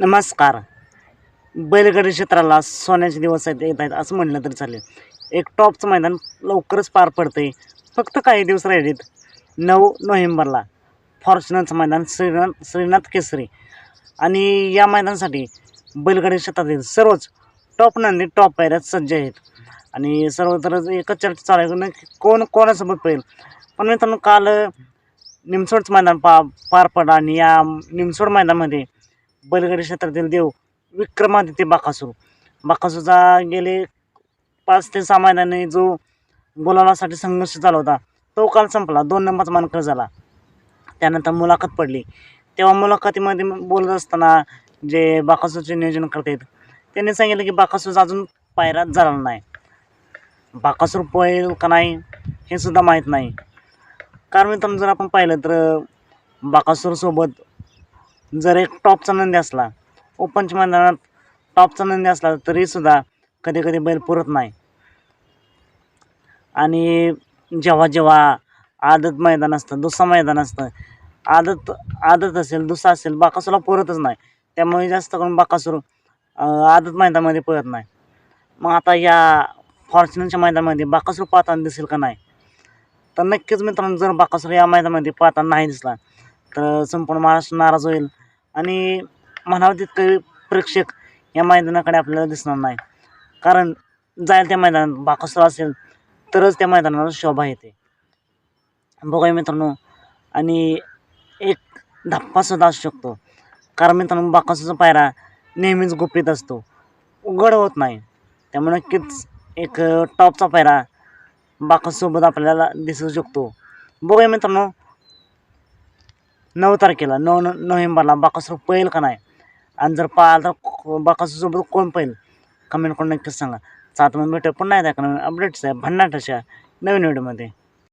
नमस्कार. बैलगाडी क्षेत्राला सोन्याचे दिवस आहेत येत आहेत असं म्हटलं तरी चालेल. एक टॉपचं मैदान लवकरच पार पडतंय. फक्त काही दिवस राहिलेत. नऊ नोव्हेंबरला फॉर्च्युनरचं मैदान श्रीनाथ श्रीनाथ केसरी. आणि या मैदानासाठी बैलगाडी क्षेत्रातील सर्वच टॉप नंदी टॉप पायऱ्यात सज्ज आहेत. आणि सर्वत्र एकच चर्चा चालू आहे की कोण कोणासोबत पाहिजे पण मित्रांनो काल निमसोडचं मैदान पा पार पडलं आणि या निमसोड मैदानामध्ये बैलगाडी क्षेत्रातील देव विक्रमादित्य बाकासूर. बाकासूरचा गेले पाच ते सहा महिन्याने जो बोलावण्यासाठी संघर्ष चालू होता तो काल संपला. दोन नंबरचा मानकर झाला. त्यानंतर मुलाखत पडली. तेव्हा मुलाखतीमध्ये बोलत असताना जे बाकासूरचे नियोजन करतात त्यांनी सांगितलं की बाकासूर अजून पायरात झाला नाही. बाकासूर पळेल का नाही हे सुद्धा माहीत नाही. कारण मित्रांनो जर आपण पाहिलं तर बाकासूरसोबत जर एक टॉपचा नंदी असला ओपनच्या मैदानात टॉपचा नंदी असला तरीसुद्धा कधी कधी बैल पुरत नाही. आणि जेव्हा जेव्हा आदत मैदान असतं दुसरं मैदान असतं आदत आदत असेल दुसरा असेल बाकासूरला पुरतच नाही. त्यामुळे जास्त करून बाकासूर आदत मैदानामध्ये पळत नाही. मग आता या फॉर्च्युनरच्या मैदानामध्ये बाकासूर पाहताना दिसेल का नाही? तर नक्कीच मित्रांनो जर बाकासूर या मैदानामध्ये पाहताना नाही दिसला तर संपूर्ण महाराष्ट्र नाराज होईल. आणि म्हणावं तितकं प्रेक्षक या मैदानाकडे आपल्याला दिसणार नाही. कारण जाईल त्या मैदानात बाकसर असेल तरच त्या मैदानाला शोभा येते. बघूया मित्रांनो आणि एक धप्पासुद्धा असू शकतो. कारण मित्रांनो बाकसाचा पायरा नेहमीच गुपित असतो. उघड होत नाही. त्यामुळे नक्कीच एक टॉपचा पायरा बाकासोबत आपल्याला दिसू शकतो. बघूया मित्रांनो नऊ तारखेला नऊ न नोव्हेंबरला बाकासूर पळेल का नाही? आणि जर पाहिलं तर बाकासूरसोबत कोण पळेल? कमेंट करून नक्कीच सांगा. सात मग पण पुन्हा एकदा नवीन अपडेट्स आहे भन्नाट अशा नवीन व्हिडिओमध्ये